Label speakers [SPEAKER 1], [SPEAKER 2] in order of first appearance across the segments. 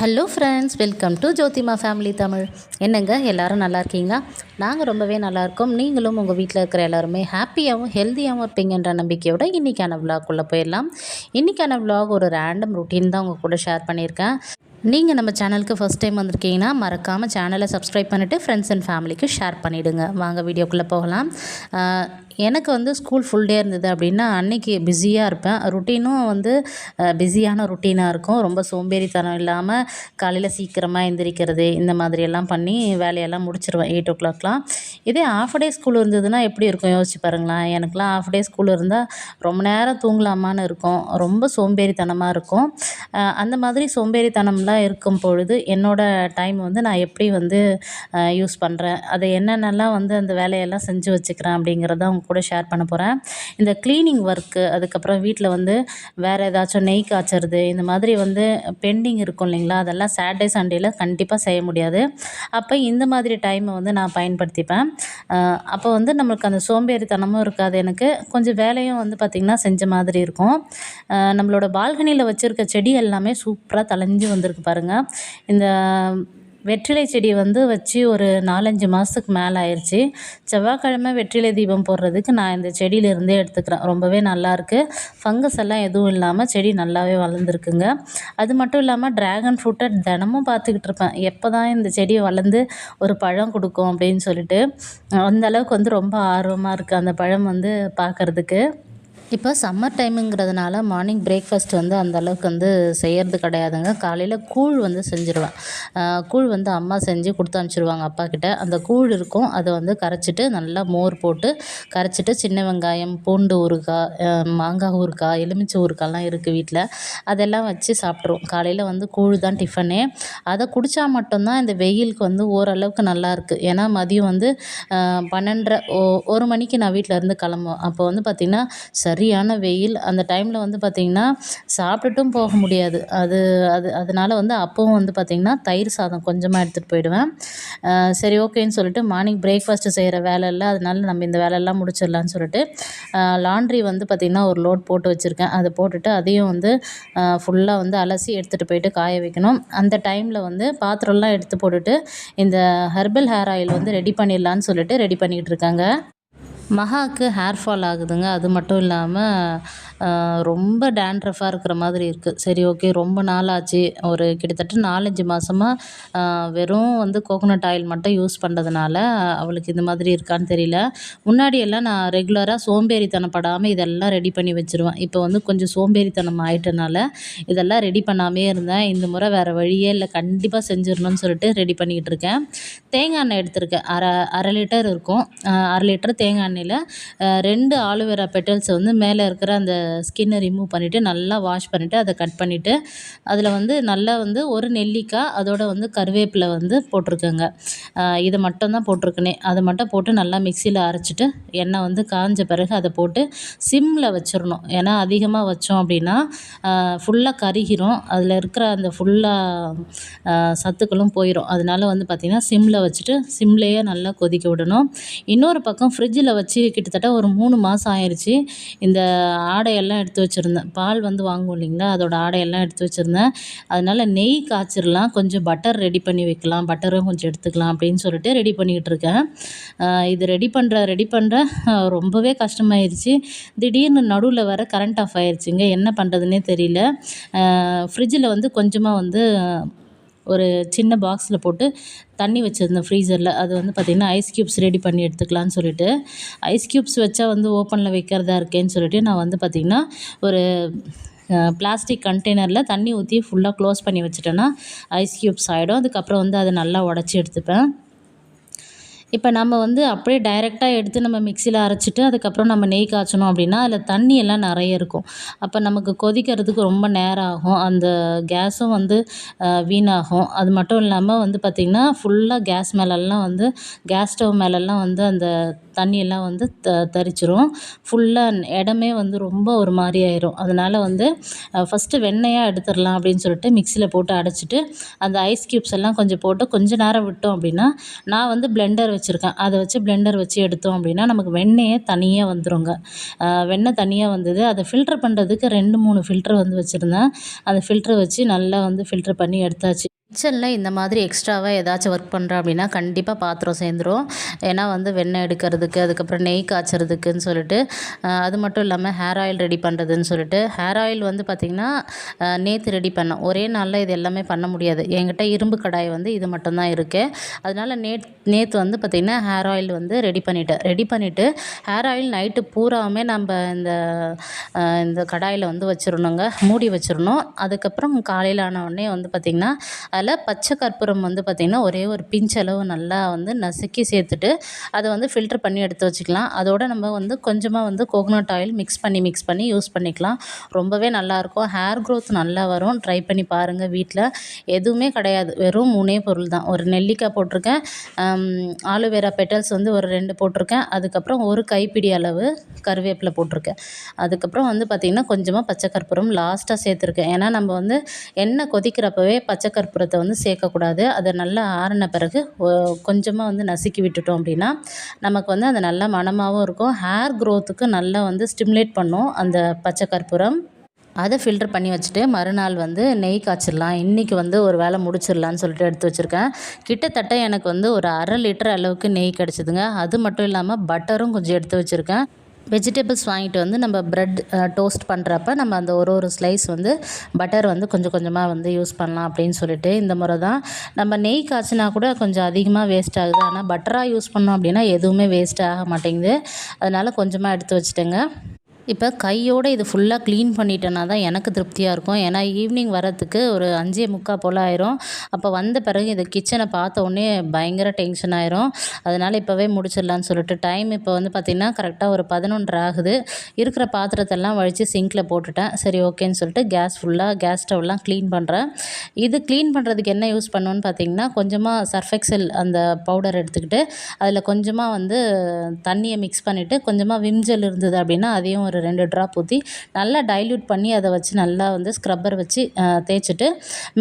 [SPEAKER 1] Hello friends welcome to Jothima family Tamil என்னங்க? எல்லோரும் நல்லா இருக்கீங்களா? நாங்கள் ரொம்பவே நல்லா இருக்கோம். நீங்களும் உங்கள் வீட்டில் இருக்கிற எல்லாருமே ஹாப்பியாகவும் ஹெல்த்தியாகவும் இருப்பீங்கன்ற நம்பிக்கையோட இன்றைக்கான விலாக்குள்ளே போயிடலாம். இன்றைக்கான விலாக் ஒரு ரேண்டம் ரொட்டீன் தான் உங்கள் கூட ஷேர் பண்ணியிருக்கேன். நீங்கள் நம்ம சேனலுக்கு ஃபஸ்ட் டைம் வந்திருக்கீங்கன்னா மறக்காமல் சேனலை சப்ஸ்கிரைப் பண்ணிவிட்டு ஃப்ரெண்ட்ஸ் அண்ட் ஃபேமிலிக்கு ஷேர் பண்ணிவிடுங்க வாங்க வீடியோக்குள்ளே போகலாம். எனக்கு வந்து ஸ்கூல் ஃபுல் டே இருந்தது அப்படின்னா அன்னைக்கு பிஸியாக இருப்பேன். ருட்டீனும் வந்து பிஸியான ருட்டீனாக இருக்கும். ரொம்ப சோம்பேறித்தனம் இல்லாமல் காலையில் சீக்கிரமாக எந்திரிக்கிறது இந்த மாதிரியெல்லாம் பண்ணி வேலையெல்லாம் முடிச்சிருவேன் எயிட் ஓ கிளாக்லாம் இதே ஆஃப் டே ஸ்கூல் இருந்ததுன்னா எப்படி இருக்கும்? யோசிச்சு பாருங்களேன். எனக்குலாம் ஆஃப் டே ஸ்கூல் இருந்தால் ரொம்ப நேரம் தூங்கலாமான்னு இருக்கும். ரொம்ப சோம்பேறித்தனமாக இருக்கும். அந்த மாதிரி சோம்பேறித்தனம்லாம் இருக்கும் பொழுது என்னோடய டைம் வந்து நான் எப்படி வந்து யூஸ் பண்ணுறேன் அதை என்னென்னலாம் வந்து அந்த வேலையெல்லாம் செஞ்சு வச்சுக்கிறேன் அப்படிங்கிறத அவங்க கூட ஷேர் பண்ண போகிறேன் இந்த க்ளீனிங் ஒர்க்கு அதுக்கப்புறம் வீட்டில் வந்து வேறு ஏதாச்சும் நெய் காய்ச்சறது இந்த மாதிரி வந்து பெண்டிங் இருக்கும் இல்லைங்களா? அதெல்லாம் சாட்டர்டே சண்டேயில் கண்டிப்பாக செய்ய முடியாது. அப்போ இந்த மாதிரி டைமை வந்து நான் பயன்படுத்திப்பேன். அப்போ வந்து நம்மளுக்கு அந்த சோம்பேறித்தனமும் இருக்காது எனக்கு. கொஞ்சம் வேலையும் வந்து பார்த்திங்கன்னா செஞ்ச மாதிரி இருக்கும். நம்மளோட பால்கனியில் வச்சுருக்க செடி எல்லாமே சூப்பராக தளைஞ்சு வந்திருக்கு பாருங்கள் இந்த வெற்றிலை செடி வந்து வச்சு ஒரு நாலஞ்சு மாதத்துக்கு மேலே ஆயிடுச்சு செவ்வாய்க்கிழமை வெற்றிலை தீபம் போடுறதுக்கு நான் இந்த செடியிலேருந்தே எடுத்துக்கிறேன். ரொம்பவே நல்லாயிருக்கு ஃபங்கஸ் எல்லாம் எதுவும் இல்லாமல் செடி நல்லாவே வளர்ந்துருக்குங்க. அது மட்டும் இல்லாமல் ட்ராகன் ஃப்ரூட்டை தினமும் பார்த்துக்கிட்டு இருப்பேன். எப்போ தான் இந்த செடி வளர்ந்து ஒரு பழம் கொடுக்கும் அப்படின்னு சொல்லிட்டு. அந்தளவுக்கு வந்து ரொம்ப ஆர்வமாக இருக்குது அந்த பழம் வந்து பார்க்குறதுக்கு. இப்போ சம்மர் டைமுங்கிறதுனால மார்னிங் பிரேக்ஃபாஸ்ட் வந்து அந்த அளவுக்கு வந்து செய்கிறது கிடையாதுங்க. காலையில் கூழ் வந்து செஞ்சுருவேன். கூழ் வந்து அம்மா செஞ்சு கொடுத்து அனுப்பிச்சிருவாங்க அப்பா கிட்ட. அந்த கூழ் இருக்கும். அதை வந்து கரைச்சிட்டு நல்லா மோர் போட்டு கரைச்சிட்டு சின்ன வெங்காயம் பூண்டு ஊறுகாய் மாங்காய் ஊறுகாய் எலுமிச்சை ஊறுகாய்லாம் இருக்குது வீட்டில் அதெல்லாம் வச்சு சாப்பிட்ருவோம் காலையில் வந்து கூழ் தான் டிஃபனே அதை குடித்தா மட்டும்தான் இந்த வெயிலுக்கு வந்து ஓரளவுக்கு நல்லாயிருக்கு ஏன்னா மதியம் வந்து பன்னெண்டரை ஓ ஒரு மணிக்கு நான் வீட்டில் இருந்து கிளம்புவேன். அப்போ வந்து பார்த்திங்கன்னா சரி சரியான வெயில். அந்த டைமில் வந்து பார்த்திங்கன்னா சாப்பிட்டுட்டும் போக முடியாது. அது அது அதனால் வந்து அப்போவும் வந்து பார்த்திங்கன்னா தயிர் சாதம் கொஞ்சமாக எடுத்துகிட்டு போயிடுவேன். சரி ஓகேன்னு சொல்லிட்டு மார்னிங் பிரேக்ஃபாஸ்ட்டு செய்கிற வேலை இல்லை. அதனால நம்ம இந்த வேலையெல்லாம் முடிச்சிடலான்னு சொல்லிட்டு லாண்ட்ரி வந்து பார்த்திங்கன்னா ஒரு லோட் போட்டு வச்சுருக்கேன். அதை போட்டுட்டு அதையும் வந்து ஃபுல்லாக வந்து அலசி எடுத்துகிட்டு போயிட்டு காய வைக்கணும். அந்த டைமில் வந்து பாத்திரம்லாம் எடுத்து போட்டுட்டு இந்த ஹெர்பல் ஹேர் ஆயில் வந்து ரெடி பண்ணிடலான்னு சொல்லிட்டு ரெடி பண்ணிக்கிட்டு இருக்காங்க. மகாவுக்கு ஹேர் ஃபால் ஆகுதுங்க. அது மட்டும் இல்லாமல் ரொம்ப டேண்ட்ரஃபாக இருக்கிற மாதிரி இருக்குது சரி ஓகே ரொம்ப நாள் ஆச்சு ஒரு கிட்டத்தட்ட நாலஞ்சு மாதமாக வெறும் வந்து கோகோனட் ஆயில் மட்டும் யூஸ் பண்ணுறதுனால அவளுக்கு இந்த மாதிரி இருக்கான்னு தெரியல. முன்னாடியெல்லாம் நான் ரெகுலராக சோம்பேறித்தனப்படாமல் இதெல்லாம் ரெடி பண்ணி வச்சுருவேன். இப்போ வந்து கொஞ்சம் சோம்பேறித்தனம் ஆயிட்டனால இதெல்லாம் ரெடி பண்ணாமே இருந்தேன். இந்த முறை வேறு வழியே இல்லை. கண்டிப்பாக செஞ்சிடணும்னு சொல்லிட்டு ரெடி பண்ணிக்கிட்டு இருக்கேன். தேங்காய் எண்ணெய் எடுத்திருக்கேன். அரை அரை லிட்டர் இருக்கும். அரை லிட்டர் தேங்காய் எண்ணெயில் ரெண்டு ஆலுவேரா பெட்டல்ஸை வந்து மேலே இருக்கிற அந்த ஸ்கின்னை ரிமூவ் பண்ணிவிட்டு நல்லா வாஷ் பண்ணிவிட்டு அதை கட் பண்ணிவிட்டு அதில் வந்து நல்லா வந்து ஒரு நெல்லிக்காய் அதோட வந்து கருவேப்பிலை வந்து போட்டிருக்கேங்க. இதை மட்டும் தான் போட்டிருக்கனே. அதை மட்டும் போட்டு நல்லா மிக்சியில் அரைச்சிட்டு எண்ணெய் வந்து காஞ்ச பிறகு அதை போட்டு சிம்மில் வச்சிடணும் ஏன்னா அதிகமாக வச்சோம் அப்படின்னா ஃபுல்லாக கருகிரும். அதில் இருக்கிற அந்த ஃபுல்லாக சத்துக்களும் போயிடும் அதனால வந்து பார்த்திங்கன்னா சிம்மில் வச்சுட்டு சிம்லேயே நல்லா கொதிக்க விடணும். இன்னொரு பக்கம் ஃப்ரிட்ஜில் வச்சு கிட்டத்தட்ட ஒரு மூணு மாதம் ஆயிடுச்சு இந்த ஆடையெல்லாம் எடுத்து வச்சுருந்தேன். பால் வந்து வாங்குவோம் இல்லைங்களா? அதோட ஆடையெல்லாம் எடுத்து வச்சுருந்தேன். அதனால் நெய் காய்ச்சிடலாம் கொஞ்சம் பட்டர் ரெடி பண்ணி வைக்கலாம். பட்டரும் கொஞ்சம் எடுத்துக்கலாம் அப்படின்னு சொல்லிட்டு ரெடி பண்ணிக்கிட்டு இருக்கேன். இது ரெடி பண்ணுற ரெடி பண்ணுற ரொம்பவே கஷ்டமாயிருச்சு. திடீர்னு நடுவில் வர கரண்ட் ஆஃப் ஆயிடுச்சுங்க என்ன பண்ணுறதுனே தெரியல. ஃப்ரிட்ஜில் வந்து கொஞ்சமாக வந்து ஒரு சின்ன பாக்ஸில் போட்டு தண்ணி வச்சுருந்தேன் ஃப்ரீசரில் அது வந்து பார்த்திங்கன்னா ஐஸ் க்யூப்ஸ் ரெடி பண்ணி எடுத்துக்கலான்னு சொல்லிட்டு. ஐஸ் க்யூப்ஸ் வச்சா வந்து ஓப்பனில் வைக்கிறதா இருக்கேன்னு சொல்லிட்டு நான் வந்து பார்த்திங்கன்னா ஒரு பிளாஸ்டிக் கண்டெய்னரில் தண்ணி ஊற்றி ஃபுல்லாக க்ளோஸ் பண்ணி வச்சுட்டேன்னா ஐஸ் க்யூப்ஸ் ஆகிடும் அதுக்கப்புறம் வந்து அதை நல்லா உடச்சி எடுத்துப்பேன். இப்போ நம்ம வந்து அப்படியே டைரெக்டாக எடுத்து நம்ம மிக்சியில் அரைச்சிட்டு அதுக்கப்புறம் நம்ம நெய் காய்ச்சணும் அப்படின்னா அதில் தண்ணி எல்லாம் நிறைய இருக்கும். அப்போ நமக்கு கொதிக்கிறதுக்கு ரொம்ப நேரம் ஆகும். அந்த கேஸும் வந்து வீணாகும். அது மட்டும் இல்லாமல் வந்து பார்த்திங்கன்னா ஃபுல்லாக கேஸ் மேலெல்லாம் வந்து கேஸ் ஸ்டவ் மேலெல்லாம் வந்து அந்த தண்ணியெல்லாம் வந்து த தரிச்சிரும். ஃபுல்லாக இடமே வந்து ரொம்ப ஒரு மாதிரி ஆயிரும். அதனால் வந்து ஃபஸ்ட்டு வெண்ணெயாக எடுத்துடலாம் அப்படின்னு சொல்லிட்டு மிக்சியில் போட்டு அடைச்சிட்டு அந்த ஐஸ் க்யூப்ஸ் எல்லாம் கொஞ்சம் போட்டு கொஞ்சம் நேரம் விட்டோம் அப்படின்னா நான் வந்து பிளெண்டர் வச்சுருக்கேன். அதை வச்சு பிளெண்டர் வச்சு எடுத்தோம் அப்படின்னா நமக்கு வெண்ணெயே தனியாக வந்துருங்க. வெண்ணெய் தனியாக வந்தது. அதை ஃபில்ட்ரு பண்ணுறதுக்கு ரெண்டு மூணு ஃபில்ட்ரு வந்து வச்சுருந்தேன். அந்த ஃபில்ட்ரு வச்சு நல்லா வந்து ஃபில்ட்ரு பண்ணி எடுத்தாச்சு. கிச்சனில் இந்த மாதிரி எக்ஸ்ட்ராவாக ஏதாச்சும் ஒர்க் பண்ணுறோம் அப்படின்னா கண்டிப்பாக பாத்திரம் சேர்ந்துரும். ஏன்னா வந்து வெண்ணெய் எடுக்கிறதுக்கு அதுக்கப்புறம் நெய் காய்ச்சறதுக்குன்னு சொல்லிட்டு அது மட்டும் இல்லாமல் ஹேர் ஆயில் ரெடி பண்ணுறதுன்னு சொல்லிட்டு ஹேர் ஆயில் வந்து பார்த்திங்கன்னா நேற்று ரெடி பண்ணோம் ஒரே நாளில் இது எல்லாமே பண்ண முடியாது. என்கிட்ட இரும்பு கடாய் வந்து இது மட்டும்தான் இருக்குது அதனால் நேத் நேற்று வந்து பார்த்திங்கன்னா ஹேர் ஆயில் வந்து ரெடி பண்ணிவிட்டேன் ரெடி பண்ணிவிட்டு ஹேர் ஆயில் நைட்டு பூராவுமே நம்ம இந்த இந்த கடாயில் வந்து வச்சிடணுங்க மூடி வச்சிடணும் அதுக்கப்புறம் காலையில் ஆன உடனே வந்து பார்த்திங்கன்னா அதில் பச்சை கற்பூரம் வந்து பார்த்திங்கன்னா ஒரே ஒரு பிஞ்ச் அளவு நல்லா வந்து நசுக்கி சேர்த்துட்டு அதை வந்து ஃபில்டர் பண்ணி எடுத்து வச்சுக்கலாம். அதோடு நம்ம வந்து கொஞ்சமாக வந்து கோகோனட் ஆயில் மிக்ஸ் பண்ணி மிக்ஸ் பண்ணி யூஸ் பண்ணிக்கலாம். ரொம்பவே நல்லாயிருக்கும் ஹேர் க்ரோத் நல்லா வரும். ட்ரை பண்ணி பாருங்கள் வீட்டில் எதுவுமே கிடையாது. வெறும் மூணே பொருள் தான். ஒரு நெல்லிக்காய் போட்டிருக்கேன். ஆலோவேரா பெட்டல்ஸ் வந்து ஒரு ரெண்டு போட்டிருக்கேன். அதுக்கப்புறம் ஒரு கைப்பிடி அளவு கருவேப்பிலை போட்டிருக்கேன். அதுக்கப்புறம் வந்து பார்த்திங்கன்னா கொஞ்சமாக பச்சை கற்பூரம் லாஸ்ட்டாக சேர்த்துருக்கேன். ஏன்னா நம்ம வந்து எண்ணெய் கொதிக்கிறப்பவே பச்சை கற்பூரத்தை வந்து சேர்க்கக்கூடாது. அதை நல்லா ஆறின பிறகு கொஞ்சமாக வந்து நசுக்கி விட்டுட்டோம் அப்படின்னா நமக்கு வந்து அது நல்லா மணமாகவும் இருக்கும். ஹேர் க்ரோத்துக்கு நல்லா வந்து ஸ்டிமுலேட் பண்ணும் அந்த பச்சை கற்பூரம். அதை ஃபில்டர் பண்ணி வச்சுட்டு மறுநாள் வந்து நெய் காய்ச்சிடலாம். இன்றைக்கி வந்து ஒரு வேலை முடிச்சிடலான்னு சொல்லிட்டு எடுத்து வச்சுருக்கேன். கிட்டத்தட்ட எனக்கு வந்து ஒரு அரை லிட்டர் அளவுக்கு நெய் கிடச்சிதுங்க. அது மட்டும் இல்லாமல் பட்டரும் கொஞ்சம் எடுத்து வச்சுருக்கேன். வெஜிடபிள்ஸ் வாங்கிட்டு வந்து நம்ம ப்ரெட் டோஸ்ட் பண்ணுறப்ப நம்ம அந்த ஒரு ஒரு ஸ்லைஸ் வந்து பட்டர் வந்து கொஞ்சம் கொஞ்சமாக வந்து யூஸ் பண்ணலாம் அப்படின்னு சொல்லிட்டு இந்த முறை தான். நம்ம நெய் காய்ச்சினா கூட கொஞ்சம் அதிகமாக வேஸ்ட் ஆகுது. ஆனால் பட்டராக யூஸ் பண்ணோம் அப்படின்னா எதுவுமே வேஸ்ட் ஆக மாட்டேங்குது. அதனால் கொஞ்சமாக எடுத்து வச்சுட்டேங்க. இப்போ கையோடு இது ஃபுல்லாக க்ளீன் பண்ணிட்டேன்னா தான் எனக்கு திருப்தியாக இருக்கும். ஏன்னா ஈவினிங் வரத்துக்கு ஒரு அஞ்சே முக்கால் போல் ஆயிரும். அப்போ வந்த பிறகு இந்த கிச்சனை பார்த்த உடனே பயங்கர டென்ஷன் ஆயிரும். அதனால் இப்போவே முடிச்சிடலான்னு சொல்லிட்டு டைம் இப்போ வந்து பார்த்திங்கன்னா கரெக்டாக ஒரு பதினொன்று ஆகுது. இருக்கிற பாத்திரத்தெல்லாம் வழித்து சிங்கில் போட்டுட்டேன். சரி ஓகேன்னு சொல்லிட்டு கேஸ் ஃபுல்லாக கேஸ் ஸ்டவ்லாம் க்ளீன் பண்ணுறேன் இது க்ளீன் பண்ணுறதுக்கு என்ன யூஸ் பண்ணுன்னு பார்த்தீங்கன்னா கொஞ்சமாக சர்ஃபெக்சல் அந்த பவுடர் எடுத்துக்கிட்டு அதில் கொஞ்சமாக வந்து தண்ணியை மிக்ஸ் பண்ணிவிட்டு கொஞ்சமாக விம்ஜெல் இருந்தது அப்படின்னா அதையும் ஒரு ரெண்டு ட்ராப் ஊற்றி நல்லா டைல்யூட் பண்ணி அதை வச்சு நல்லா வந்து ஸ்க்ரப்பர் வச்சு தேய்ச்சிட்டு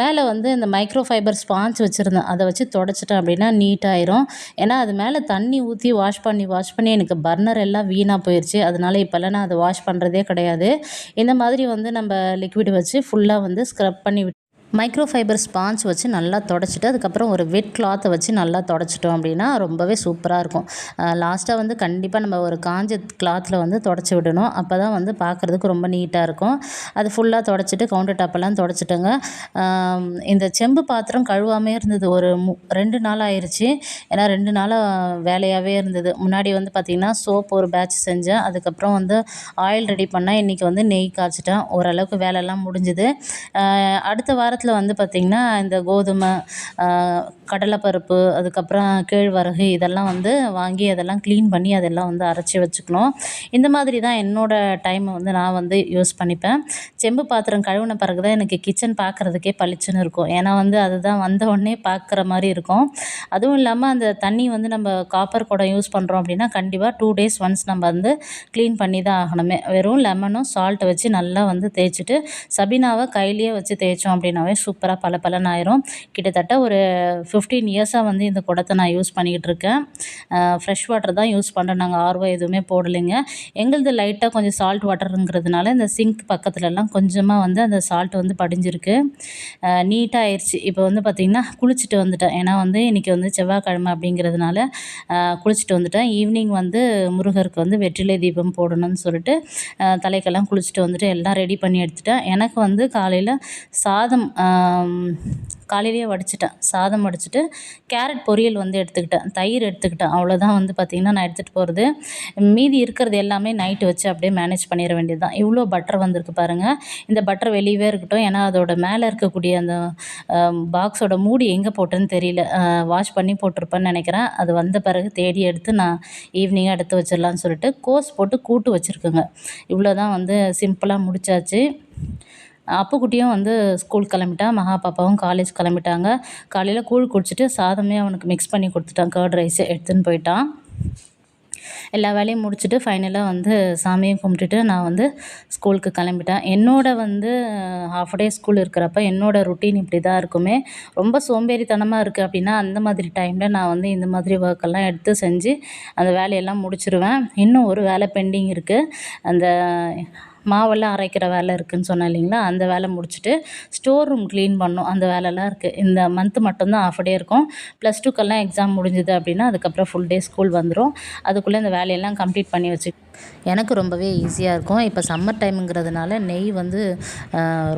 [SPEAKER 1] மேலே வந்து இந்த மைக்ரோ ஃபைபர் ஸ்பாஞ்ச் வச்சுருந்தேன். அதை வச்சு தொடச்சிட்டேன் அப்படின்னா நீட்டாயிரும் ஏன்னா அது மேலே தண்ணி ஊற்றி வாஷ் பண்ணி வாஷ் பண்ணி எனக்கு பர்னர் எல்லாம் வீணாக போயிடுச்சு அதனால் இப்போல்லாம் நான் அதை வாஷ் பண்ணுறதே கிடையாது. இந்த மாதிரி வந்து நம்ம லிக்விட் வச்சு ஃபுல்லாக வந்து ஸ்க்ரப் பண்ணி விட்டு மைக்ரோ ஃபைபர் ஸ்பாஞ்ச் வச்சு நல்லா தொடச்சிட்டு அதுக்கப்புறம் ஒரு வெட் கிளாத்தை வச்சு நல்லா தொடச்சிட்டோம் அப்படின்னா ரொம்பவே சூப்பராக இருக்கும். லாஸ்ட்டாக வந்து கண்டிப்பாக நம்ம ஒரு காஞ்ச கிளாத்தில் வந்து தொடச்சி விடணும். அப்போ தான் வந்து பார்க்குறதுக்கு ரொம்ப நீட்டாக இருக்கும். அது ஃபுல்லாக தொடச்சிட்டு கவுண்டர் டாப்பெல்லாம் தொடச்சிட்டோங்க. இந்த செம்பு பாத்திரம் கழுவாமே இருந்தது. ஒரு மு ரெண்டு நாள் ஆயிடுச்சு ஏன்னா ரெண்டு நாளாக வேலையாகவே இருந்தது. முன்னாடி வந்து பார்த்திங்கன்னா சோப் ஒரு பேட்ச் செஞ்சேன். அதுக்கப்புறம் வந்து ஆயில் ரெடி பண்ணால் இன்றைக்கி வந்து நெய் காய்ச்சிட்டேன். ஓரளவுக்கு வேலையெல்லாம் முடிஞ்சுது. அடுத்த வாரத்தில் காலத்தில் வந்து பார்த்திங்கன்னா இந்த கோதுமை கடலைப்பருப்பு அதுக்கப்புறம் கேழ்வரகு இதெல்லாம் வந்து வாங்கி அதெல்லாம் க்ளீன் பண்ணி அதெல்லாம் வந்து அரைச்சி வச்சுக்கணும். இந்த மாதிரி தான் என்னோடய டைமை வந்து நான் வந்து யூஸ் பண்ணிப்பேன். செம்பு பாத்திரம் கழுவின பிறகு தான் எனக்கு கிச்சன் பார்க்குறதுக்கே பளிச்சுன்னு இருக்கும். ஏன்னா வந்து அதுதான் வந்த உடனே பார்க்குற மாதிரி இருக்கும். அதுவும் இல்லாமல் அந்த தண்ணி வந்து நம்ம காப்பர் குடம் யூஸ் பண்ணுறோம் அப்படின்னா கண்டிப்பாக டூ டேஸ் ஒன்ஸ் நம்ம வந்து க்ளீன் பண்ணி தான் ஆகணுமே. வெறும் லெமனும் சால்ட்டை வச்சு நல்லா வந்து தேய்ச்சிட்டு சபினாவை கையிலேயே வச்சு தேய்ச்சோம் அப்படின்னாவே சூப்பராக பல பலன் ஆயிரும் கிட்டத்தட்ட ஒரு ஃபிஃப்டீன் இயர்ஸாக வந்து இந்த குடத்தை நான் யூஸ் பண்ணிக்கிட்டு இருக்கேன். ஃப்ரெஷ் வாட்டர் தான் யூஸ் பண்ணுறேன் நாங்கள் ஆர்வம் எதுவுமே போடலைங்க. எங்களது லைட்டாக கொஞ்சம் சால்ட் வாட்டருங்கிறதுனால இந்த சிங்க் பக்கத்துலலாம் கொஞ்சமாக வந்து அந்த சால்ட் வந்து படிஞ்சிருக்கு. நீட்டாக ஆயிடுச்சு இப்போ வந்து பார்த்திங்கன்னா குளிச்சுட்டு வந்துட்டேன். ஏன்னா வந்து இன்றைக்கி வந்து செவ்வாய்க்கிழமை அப்படிங்கிறதுனால குளிச்சுட்டு வந்துட்டேன். ஈவினிங் வந்து முருகருக்கு வந்து வெற்றிலை தீபம் போடணும்னு சொல்லிட்டு தலைக்கெல்லாம் குளிச்சுட்டு வந்துட்டு எல்லாம் ரெடி பண்ணி எடுத்துட்டேன். எனக்கு வந்து காலையில் சாதம் காலையிலேயே வடிச்சிட்டேன். சாதம் வடிச்சிட்டு கேரட் பொரியல் வந்து எடுத்துக்கிட்டேன். தயிர் எடுத்துக்கிட்டேன். அவ்வளோதான் வந்து பார்த்திங்கன்னா நான் எடுத்துகிட்டு போகிறது மீதி இருக்கிறது எல்லாமே நைட்டு வச்சு அப்படியே மேனேஜ் பண்ணிட வேண்டியது தான் இவ்வளோ பட்டர் வந்திருக்கு பாருங்கள் இந்த பட்டர் வெளியவே இருக்கட்டும். ஏன்னா அதோட மேலே இருக்கக்கூடிய அந்த பாக்ஸோட மூடி எங்கே போட்டேன்னு தெரியல. வாஷ் பண்ணி போட்டிருப்பேன்னு நினைக்கிறேன். அது வந்த பிறகு தேடி எடுத்து நான் ஈவினிங்காக எடுத்து வச்சிடலான்னு சொல்லிட்டு கோஸ் போட்டு கூட்டு வச்சுருக்குங்க. இவ்வளோ தான் வந்து சிம்பிளாக முடிச்சாச்சு. அப்புக்குட்டியும் வந்து ஸ்கூல் கிளம்பிட்டான் மகா பாப்பாவும் காலேஜ் கிளம்பிட்டாங்க. காலையில் கூழ் குடிச்சிட்டு சாதமே அவனுக்கு மிக்ஸ் பண்ணி கொடுத்துட்டான். கர்ட் ரைஸு எடுத்துன்னு போயிட்டான். எல்லா வேலையும் முடிச்சுட்டு ஃபைனலாக வந்து சாமியும் கும்பிட்டுட்டு நான் வந்து ஸ்கூலுக்கு கிளம்பிட்டேன். என்னோட வந்து ஹாஃப் டே ஸ்கூல் இருக்கிறப்ப என்னோட ருட்டீன் இப்படி தான் இருக்குமே. ரொம்ப சோம்பேறித்தனமாக இருக்குது அப்படின்னா அந்த மாதிரி டைமில் நான் வந்து இந்த மாதிரி ஒர்க்கெல்லாம் எடுத்து செஞ்சு அந்த வேலையெல்லாம் முடிச்சிருவேன். இன்னும் ஒரு வேலை பெண்டிங் இருக்குது அந்த மாவெல்லாம் அரைக்கிற வேலை இருக்குதுன்னு சொன்னேன் இல்லைங்களா? அந்த வேலை முடிச்சுட்டு ஸ்டோர் ரூம் க்ளீன் பண்ணோம் அந்த வேலைலாம் இருக்குது இந்த மந்த்து மட்டும்தான் ஆஃப் டே இருக்கும். ப்ளஸ் டூக்கெல்லாம் எக்ஸாம் முடிஞ்சுது அப்படின்னா அதுக்கப்புறம் ஃபுல் டே ஸ்கூல் வந்துடும் அதுக்குள்ளே இந்த வேலையெல்லாம் கம்ப்ளீட் பண்ணி வச்சு எனக்கு ரொம்பவே ஈஸியாக இருக்கும். இப்போ சம்மர் டைமுங்கிறதுனால நெய் வந்து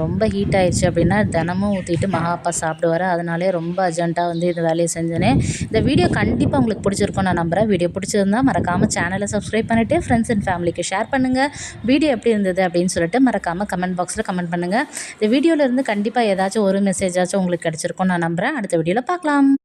[SPEAKER 1] ரொம்ப ஹீட் ஆயிடுச்சு அப்படின்னா தினமும் ஊற்றிட்டு மகாப்பா சாப்பிடுவார். அதனாலே ரொம்ப அர்ஜென்ட்டாக வந்து இந்த வேலையை செஞ்சேனே. இந்த வீடியோ கண்டிப்பாக உங்களுக்கு பிடிச்சிருக்கும் நான் நம்புகிறேன் வீடியோ பிடிச்சிருந்தா மறக்காமல் சேனலை சப்ஸ்கிரைப் பண்ணிவிட்டு ஃப்ரெண்ட்ஸ் அண்ட் ஃபேமிலிக்கு ஷேர் பண்ணுங்கள் வீடியோ எப்படி இருந்தது அப்படின்னு சொல்லிட்டு மறக்காமல் கமெண்ட் பாக்ஸில் கமெண்ட் பண்ணுங்கள் இந்த வீடியோவிலேருந்து கண்டிப்பாக ஏதாச்சும் ஒரு மெசேஜாச்சும் உங்களுக்கு கிடச்சிருக்கும் நான் நம்புகிறேன் அடுத்த வீடியோவில் பார்க்கலாம்.